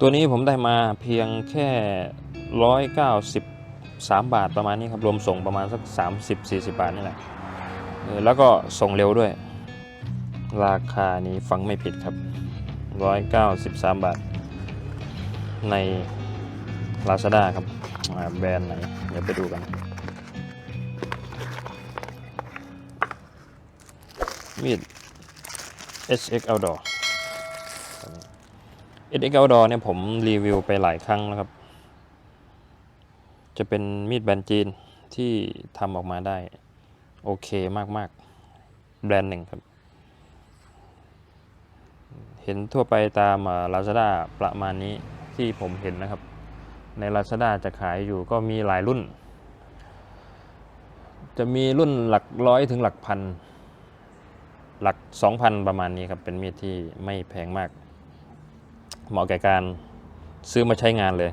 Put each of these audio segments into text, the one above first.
ตัวนี้ผมได้มาเพียงแค่ร้อยเก้าสิบสามบาทประมาณนี้ครับ รวมส่งประมาณสักสามสิบสี่สิบาทนี่แหละ แล้วก็ส่งเร็วด้วย ราคานี้ฟังไม่ผิดครับร้อยเก้าสิบสามบาท ใน Lazada ครับแบรนด์ไหน เดี๋ยวไปดูกัน มีด SX Outdoor SX Outdoor เนี่ยผมรีวิวไปหลายครั้งแล้วครับ จะเป็นมีดแบรนด์จีนที่ทำออกมาได้ โอเคมากๆ แบรนด์หนึ่งครับ เห็นทั่วไปตามอ่า Lazada ประมาณนี้ที่ผมเห็นนะครับ ใน Lazada จะขายอยู่ก็มีหลายรุ่น จะมีรุ่นหลักร้อยถึงหลักพัน หลัก 2,000 ประมาณนี้ครับ เป็นมีดที่ไม่แพงมาก เหมาะแก่การซื้อมาใช้งานเลย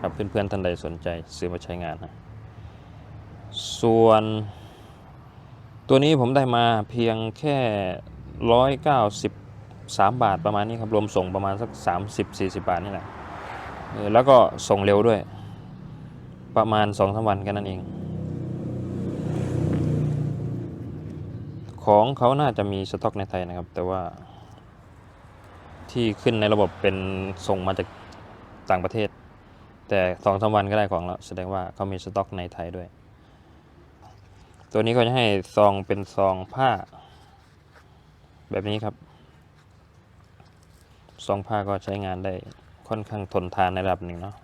ครับเพื่อนๆท่านใดสนใจซื้อมาใช้งานนะส่วนตัวนี้ผมได้มาเพียงแค่ 193 บาทประมาณนี้ครับรวมส่งประมาณสัก 30-40 บาทนี่แหละแล้วก็ส่งเร็วด้วย ประมาณ2-3วันแค่นั้นเอง ของเขาน่าจะมีสต็อกในไทยนะครับ แต่ว่า ที่ขึ้นในระบบเป็นส่งมาจากต่างประเทศ แต่สองสาวันก็ได้ของแล้ว แสดงว่าเขามีสต็อกในไทยด้วย ตัวนี้ก็จะให้ซองเป็นซองผ้า แบบนี้ครับ ซองผ้าก็ใช้งานได้ค่อนข้างทนทานในระดับหนึ่งเนาะ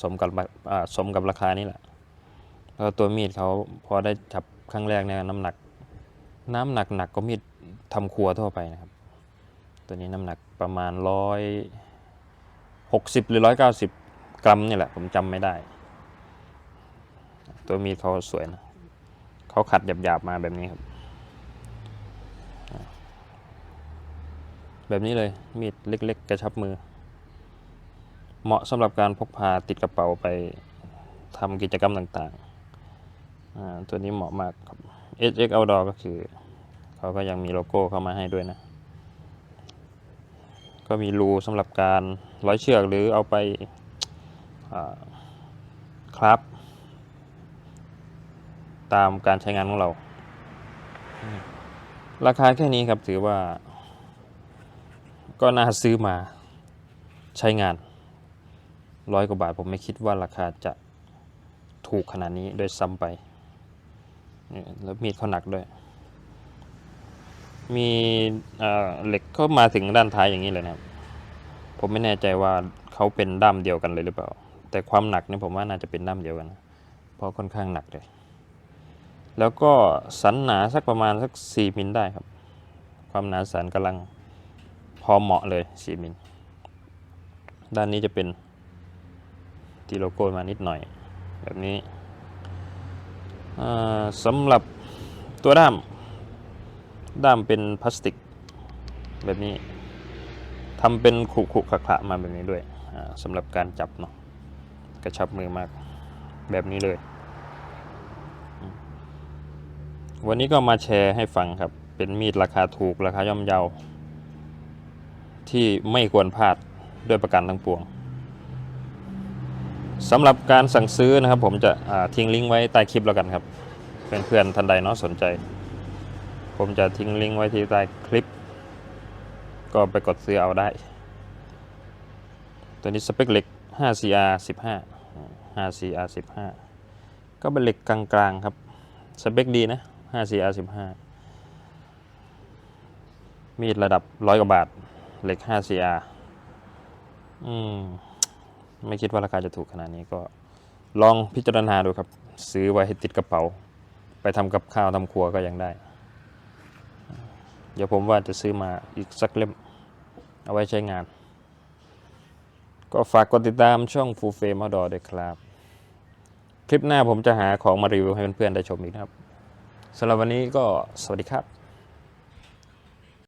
สมกับสมกับราคานี้แหละแล้วตัวมีดเขาพอได้จับครั้งแรกเนี่ยน้ำหนัก น้ำหนักหนักก็มีดทำครัวทั่วไปนะครับ ตัวนี้น้ำหนักประมาณร้อยหกสิบหรือร้อยเก้าสิบกรัมนี่แหละ ผมจำไม่ได้ ตัวมีดเขาสวยนะเขาขัดหยาบๆมาแบบนี้ครับ แบบนี้เลยมีดเล็ก ๆ กระชับมือ เหมาะสำหรับการพกพาติดกระเป๋าไปทำกิจกรรมต่างๆ ตัวนี้เหมาะมากครับ SX Outdoor ก็คือ เขาก็ยังมีโลโก้เข้ามาให้ด้วยนะ ก็มีรูสำหรับการร้อยเชือกหรือเอาไปคราฟตามการใช้งานของเรา ราคาแค่นี้ครับถือว่า ก็น่าซื้อมาใช้งานร้อยกว่าบาทผมไม่คิดว่าราคาจะถูกขนาดนี้โดวยซ้ำไป แล้วมีดเขาหนักด้วย มีเหล็กเข้ามาถึงด้านท้ายอย่างนี้เลยนะครับ ผมไม่แน่ใจว่าเขาเป็นด้ามเดียวกันเลยหรือเปล่า แต่ความหนักเนี่ยผมว่าน่าจะเป็นด้ามเดียวกันนะเพราะค่อนข้างหนักเลย แล้วก็สันหนาสักประมาณสัก 4มิลได้ครับ ความหนาสันกำลังพอเหมาะเลย 4มิลด้านนี้จะเป็นตีโลโก้มานิดหน่อย แบบนี้สำหรับตัวด้าม ด้ามเป็นพลาสติก แบบนี้ทำเป็นขรุขรุขะขระมาแบบนี้ด้วยสำหรับการจับเนาะกระชับมือมากแบบนี้เลย วันนี้ก็มาแชร์ให้ฟังครับ เป็นมีดราคาถูกราคาย่อมเยา ที่ไม่ควรพลาดด้วยประกันทั้งปวงสำหรับการสั่งซื้อนะครับ ผมจะทิ้งลิงก์ไว้ใต้คลิปแล้วกันครับ เพื่อนๆท่านใดเนาะสนใจ ผมจะทิ้งลิงก์ไว้ที่ใต้คลิป ก็ไปกดซื้อเอาได้ ตัวนี้สเปคเหล็ก 5CR 15 5CR 15 ก็เป็นเหล็กกลางๆครับ สเปคดีนะ 5CR 15 มีดระดับร้อยกว่าบาท เหล็ก 5CR อืม ไม่คิดว่าราคาจะถูกขนาดนี้ก็ลองพิจารณาดูครับ ซื้อไว้ให้ติดกระเป๋า ไปทำกับข้าวทำครัวก็ยังได้ เดี๋ยวผมว่าจะซื้อมาอีกสักเล่ม เอาไว้ใช้งาน ก็ฝากกดติดตามช่องฟูเฟมอดอด้วยครับ คลิปหน้าผมจะหาของมารีวิวให้เพื่อนๆได้ชมอีกนะครับสำหรับวันนี้ก็สวัสดีครับ